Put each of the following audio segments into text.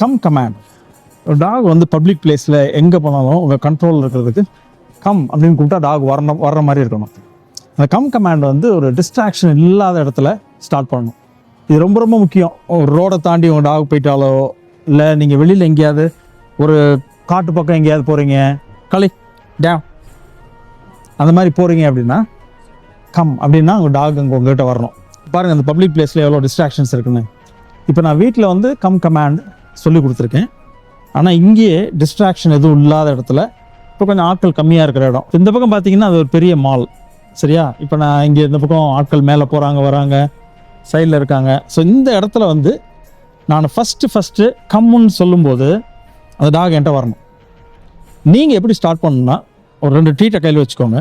Come command ஒரு dog வந்து public பிளேஸில் எங்கே போனாலும் உங்கள் கண்ட்ரோலில் இருக்கிறதுக்கு கம் அப்படின்னு கூப்பிட்டா டாக் வரணும் வர்ற மாதிரி இருக்கணும். அந்த கம் கமாண்ட் வந்து ஒரு டிஸ்ட்ராக்ஷன் இல்லாத இடத்துல ஸ்டார்ட் பண்ணணும். இது ரொம்ப ரொம்ப முக்கியம். ஒரு ரோடை தாண்டி உங்கள் டாக் போயிட்டாலோ இல்லை நீங்கள் வெளியில் எங்கேயாவது ஒரு காட்டு பக்கம் எங்கேயாவது போகிறீங்க களி டேம் அந்த மாதிரி போகிறீங்க அப்படின்னா கம் அப்படின்னா உங்கள் டாக் அங்கே உங்ககிட்ட வரணும். பாருங்கள் அந்த பப்ளிக் பிளேஸில் எவ்வளோ டிஸ்ட்ராக்ஷன்ஸ் இருக்குன்னு. இப்போ நான் வீட்டில் வந்து கம் கமாண்ட் சொல்லி கொடுத்துருக்கேன். ஆனால் இங்கேயே டிஸ்ட்ராக்ஷன் எதுவும் இல்லாத இடத்துல இப்போ கொஞ்சம் ஆட்கள் கம்மியாக இருக்கிற இடம். இந்த பக்கம் பார்த்தீங்கன்னா அது ஒரு பெரிய மால் சரியா? இப்போ நான் இங்கே இந்த பக்கம் ஆட்கள் மேலே போகிறாங்க வராங்க சைடில் இருக்காங்க. ஸோ இந்த இடத்துல வந்து நான் ஃபஸ்ட்டு ஃபஸ்ட்டு கம்முன்னு சொல்லும்போது அந்த டாக் என்கிட்ட வரணும். நீங்கள் எப்படி ஸ்டார்ட் பண்ணணும்னா ஒரு ரெண்டு ட்ரீட்டை கையில் வச்சுக்கோங்க.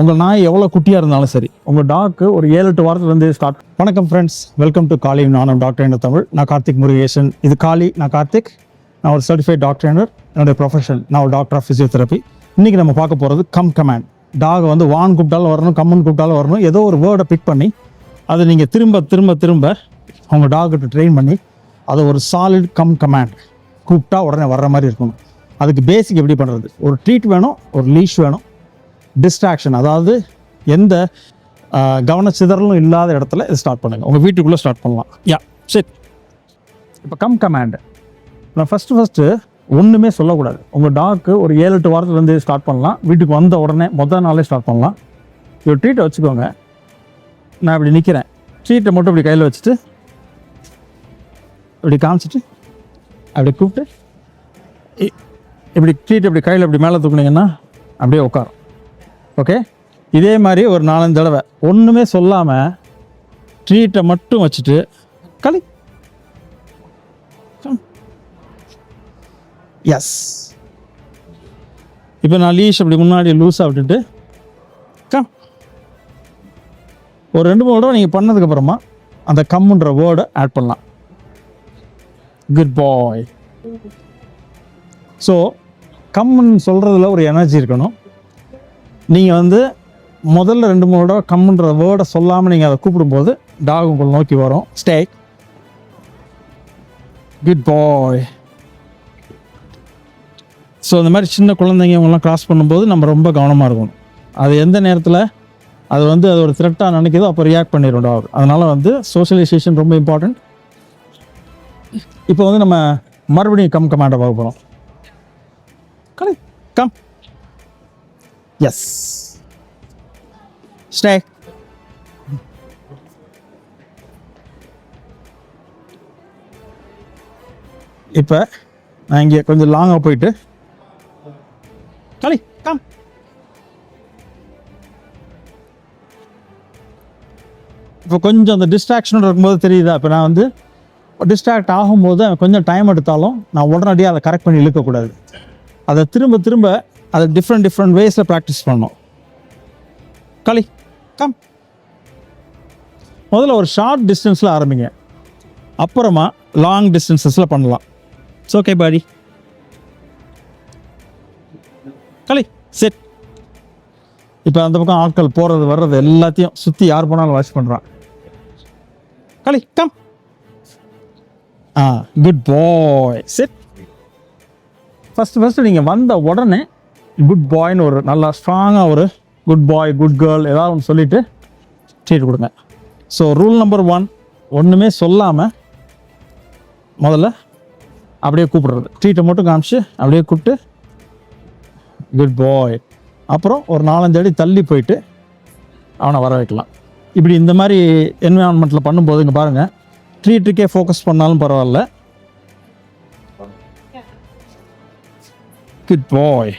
உங்கள் நாய் எவ்வளோ குட்டியாக இருந்தாலும் சரி உங்கள் டாக்கு ஒரு ஏழு எட்டு வாரத்துலேருந்து ஸ்டார்ட் வணக்கம் ஃப்ரெண்ட்ஸ் வெல்கம் டு காலி நானும் டாக்டர் என்ன தமிழ். நான் கார்த்திக் முருகேசன். இது காலி நான் கார்த்திக். நான் ஒரு சர்டிஃபைட் டாக்டர் என்னுடைய ப்ரொஃபஷன் நான் ஒரு டாக்டர் ஆஃப் ஃபிசியோதெரப்பி இன்றைக்கி நம்ம பார்க்க போகிறது கம் கமாண்ட் டாக் வந்து வான் கூப்பிட்டாலும் வரணும் கம்முன்னு கூப்பிட்டாலும் வரணும். ஏதோ ஒரு வேர்டை பிக் பண்ணி அதை நீங்கள் திரும்ப திரும்ப திரும்ப உங்கள் டாக்கிட்ட ட்ரெயின் பண்ணி அதை ஒரு சாலிட் கம் கமாண்ட் கூப்பிட்டா உடனே வர்ற மாதிரி இருக்கணும். அதுக்கு பேசிக் எப்படி பண்ணுறது ஒரு ட்ரீட் வேணும் ஒரு லீஷ் வேணும். டிஸ்ட்ராக்ஷன் அதாவது எந்த கவனச்சிதறலும் இல்லாத இடத்துல இது ஸ்டார்ட் பண்ணுங்கள் உங்கள் வீட்டுக்குள்ளே ஸ்டார்ட் பண்ணலாம். யா சரி இப்போ கம் கமாண்டு நான் ஃபஸ்ட்டு ஃபஸ்ட்டு ஒன்றுமே சொல்லக்கூடாது. உங்கள் டாக்கு ஒரு ஏழு எட்டு வாரத்துலேருந்து ஸ்டார்ட் பண்ணலாம். வீட்டுக்கு வந்த உடனே மொதல் நாளே ஸ்டார்ட் பண்ணலாம். ஒரு ட்ரீட்டை வச்சுக்கோங்க. நான் இப்படி நிற்கிறேன் ட்ரீட்டை மட்டும் இப்படி கையில் வச்சுட்டு இப்படி காமிச்சிட்டு அப்படி கூப்பிட்டு இ- இப்படி ட்ரீட் இப்படி கையில் இப்படி மேலே தூக்குனீங்கன்னா அப்படியே உட்காரும். ஓகே இதே மாதிரி ஒரு நாலஞ்சு தடவை. ஒன்றுமே சொல்லாமல் ட்ரீட்டை மட்டும் வச்சுட்டு களி. எஸ் இப்போ நான் லீஷ் அப்படி முன்னாடி லூஸாக விட்டுட்டு கம் ஒரு ரெண்டு மூணு தடவை நீங்கள் பண்ணதுக்கப்புறமா அந்த கம்முன்ற வேர்டை ஆட் பண்ணலாம். குட் பாய் ஸோ கம்முன்னு சொல்கிறதுல ஒரு எனர்ஜி இருக்கணும். நீங்கள் வந்து முதல்ல ரெண்டு மூணு தடவை கம்முன்ற வேர்டை சொல்லாமல் நீங்கள் அதை கூப்பிடும்போது டாக் உங்களை நோக்கி வரும். ஸ்டேக் குட் பாய் ஸோ இந்த மாதிரி சின்ன குழந்தைங்க இவங்கெல்லாம் கிராஸ் பண்ணும்போது நம்ம ரொம்ப கவனமாக இருக்கணும். அது எந்த நேரத்தில் அது வந்து அது ஒரு த்ரெட்டாக நினைக்கிதோ அப்போ ரியாக்ட் பண்ணிடும் டாக் அதனால் வந்து சோஷியலைசேஷன் ரொம்ப இம்பார்ட்டண்ட் இப்போ வந்து நம்ம மறுபடியும் கம் கமாண்டை பார்க்க போகிறோம் கலை கம் எஸ் ஸ்டே இப்போ நான் இங்கே கொஞ்சம் லாங்காக போயிட்டு களி கம் இப்போ கொஞ்சம் அந்த டிஸ்ட்ராக்ஷனோட இருக்கும்போது தெரியுதா? இப்போ நான் வந்து டிஸ்ட்ராக்ட் ஆகும்போது கொஞ்சம் டைம் எடுத்தாலும் நான் உடனடியாக அதை கரெக்ட் பண்ணி இழுக்கக்கூடாது. அதை திரும்ப திரும்ப அதை டிஃப்ரெண்ட் டிஃப்ரெண்ட் வேஸில் ப்ராக்டிஸ் பண்ணணும். களி கம் முதல்ல ஒரு ஷார்ட் டிஸ்டன்ஸில் ஆரம்பிங்க. அப்புறமா லாங் டிஸ்டன்சஸில் பண்ணலாம். இட்ஸ் ஓகே பாடி களி செட் இப்போ அந்த பக்கம் ஆட்கள் போகிறது வர்றது எல்லாத்தையும் சுற்றி யார் போனாலும் வாட்ச் பண்ணுறான் களி கம் ஆ good boy set first first நீங்கள் வந்த உடனே குட் பாய்ன்னு ஒரு நல்லா ஸ்ட்ராங்காக ஒரு குட் பாய் குட் கேர்ள் ஏதாவது ஒன்று சொல்லிவிட்டு ட்ரீட் கொடுங்க. ஸோ ரூல் நம்பர் ஒன் ஒன்றுமே சொல்லாமல் முதல்ல அப்படியே கூப்பிடுறது. ட்ரீட்டை மட்டும் காமிச்சு அப்படியே கூப்பிட்டு குட் பாய் அப்புறம் ஒரு நாலஞ்சு அடி தள்ளி போயிட்டு அவனை வர வைக்கலாம். இப்படி இந்த மாதிரி என்விரான்மெண்ட்டில் பண்ணும்போது இங்கே பாருங்கள் ட்ரீட்டுக்கே ஃபோக்கஸ் பண்ணாலும் பரவாயில்ல. குட் பாய்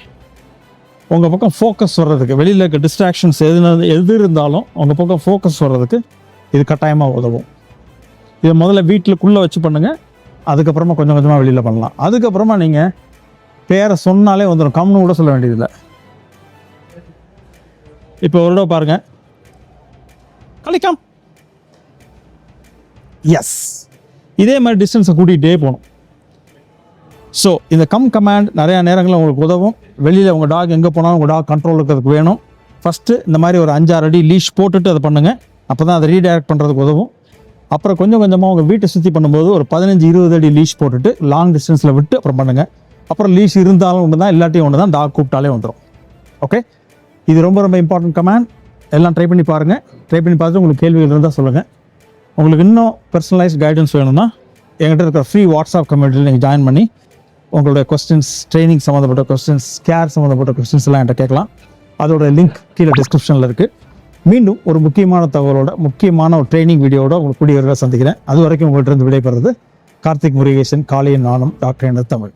உங்கள் பக்கம் ஃபோக்கஸ் வர்றதுக்கு வெளியில் இருக்க டிஸ்ட்ராக்ஷன்ஸ் எதுனா எது இருந்தாலும் உங்கள் பக்கம் ஃபோக்கஸ் வர்றதுக்கு இது கட்டாயமாக உதவும். இதை முதல்ல வீட்டுக்குள்ளே வச்சு பண்ணுங்கள் அதுக்கப்புறமா கொஞ்சம் கொஞ்சமாக வெளியில் பண்ணலாம். அதுக்கப்புறமா நீங்கள் பேரை சொன்னாலே வந்துடும் கம்னு கூட சொல்ல வேண்டியதில்லை. இப்போ ஒரு தடவை பாருங்க. கலிக்கம். எஸ் இதே மாதிரி டிஸ்டன்ஸை கூட்டிகிட்டே போகணும். ஸோ இந்த கம் கமாண்ட் நிறையா நேரங்களில் உங்களுக்கு உதவும். வெளியில் உங்கள் டாக் எங்கே போனாலும் உங்கள் டாக் கண்ட்ரோல் இருக்கிறதுக்கு வேணும். ஃபஸ்ட்டு இந்த மாதிரி ஒரு அஞ்சாறு அடி லீஷ் போட்டுட்டு அதை பண்ணுங்கள் அப்போ தான் அதை ரீடைரக்ட் பண்ணுறதுக்கு உதவும். அப்புறம் கொஞ்சம் கொஞ்சமாக உங்கள் வீட்டை சுற்றி பண்ணும்போது ஒரு பதினஞ்சு இருபது அடி லீஷ் போட்டுட்டு லாங் டிஸ்டன்ஸில் விட்டு அப்புறம் பண்ணுங்கள் அப்புறம் லீஷ் இருந்தாலும் ஒன்று தான் இல்லாட்டியும் ஒன்று தான் டாக் கூப்பிட்டாலே வந்துடும் ஓகே இது ரொம்ப ரொம்ப இம்பார்ட்டன்ட் கமெண்ட் எல்லாம் ட்ரை பண்ணி பாருங்கள் ட்ரை பண்ணி பார்த்துட்டு உங்களுக்கு கேள்விகள் இருந்தால் சொல்லுங்கள் உங்களுக்கு இன்னும் பர்சனலைஸ் கைடன்ஸ் வேணும்னா என்கிட்ட இருக்கிற ஃப்ரீ வாட்ஸ்அப் கம்யூனிட்டியில் நீங்கள் ஜாயின் பண்ணி உங்களுடைய கொஸ்டின்ஸ் ட்ரைனிங் சம்மந்தப்பட்ட கொஸ்டின்ஸ் கேர் சம்மந்தப்பட்ட கொஸ்டின்ஸ் எல்லாம் என்கிட்ட கேட்கலாம். அதோட லிங்க் கீழே டிஸ்கிரிப்ஷனில் இருக்குது மீண்டும் ஒரு முக்கியமான தகவலோட முக்கியமான ஒரு ட்ரைனிங் வீடியோட உங்களுக்கு கூடிய சந்திக்கிறேன். அது வரைக்கும் உங்கள்கிட்ட இருந்து விடைபெறது கார்த்திக் முருகேசன் காளியன் நானும் டாக்டர் என்ன தமிழ்.